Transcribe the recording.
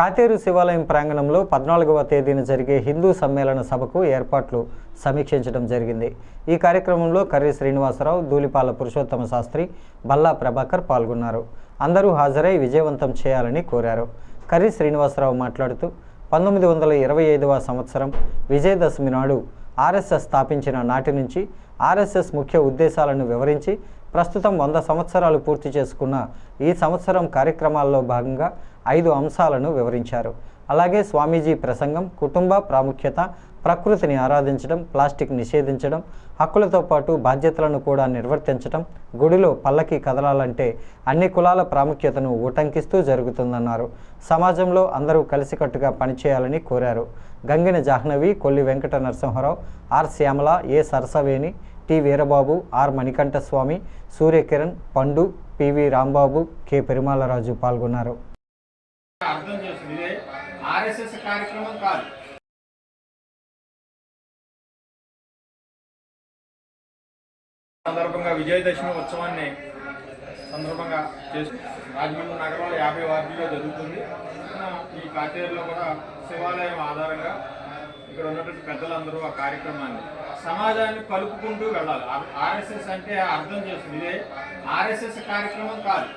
కాతేరు శివాలయం ప్రాంగణంలో పద్నాలుగవ తేదీన జరిగే హిందూ సమ్మేళన సభకు ఏర్పాట్లు సమీక్షించడం జరిగింది. ఈ కార్యక్రమంలో కర్రీ శ్రీనివాసరావు ధూళిపాల పురుషోత్తమ శాస్త్రి బల్లా ప్రభాకర్ పాల్గొన్నారు. అందరూ హాజరై విజయవంతం చేయాలని కోరారు. కర్రీ శ్రీనివాసరావు మాట్లాడుతూ పంతొమ్మిది వందల ఇరవై ఐదవ సంవత్సరం విజయదశమి నాడు ఆర్ఎస్ఎస్ స్థాపించిన నాటి నుంచి ఆర్ఎస్ఎస్ ముఖ్య ఉద్దేశాలను వివరించి ప్రస్తుతం వంద సంవత్సరాలు పూర్తి చేసుకున్న ఈ సంవత్సరం కార్యక్రమాల్లో భాగంగా ఐదు అంశాలను వివరించారు. అలాగే స్వామీజీ ప్రసంగం కుటుంబ ప్రాముఖ్యత ప్రకృతిని ఆరాధించడం ప్లాస్టిక్ నిషేధించడం హక్కులతో పాటు బాధ్యతలను కూడా నిర్వర్తించడం గుడిలో పల్లకి కదలాలంటే అన్ని కులాల ప్రాముఖ్యతను ఉటంకిస్తూ జరుగుతుందన్నారు. సమాజంలో అందరూ కలిసికట్టుగా పనిచేయాలని కోరారు. Gangina Jahnavi Kolli Venkata Narasimharao R Shyamala A Sarasaveni T Veerababu R Manikantaswamy Suryakiran Pandu P V Rambabu K పెరుమాలరాజు పాల్గొన్నారు. అర్థం చేస్తుంది ఆర్ఎస్ఎస్ కార్యక్రమం కాదు. సందర్భంగా విజయదశమి ఉత్సవాన్ని సందర్భంగా చేసి రాజమండ్రి నగరంలో యాభై వార్డుల్లో జరుగుతుంది. ఈ కాటేరులో కూడా శివాలయం ఆధారంగా ఇక్కడ ఉన్నటువంటి పెద్దలందరూ ఆ కార్యక్రమాన్ని సమాజాన్ని కలుపుకుంటూ వెళ్ళాలి. ఆర్ఎస్ఎస్ అంటే అర్థం చేస్తుంది. ఇదే ఆర్ఎస్ఎస్ కార్యక్రమం కాదు.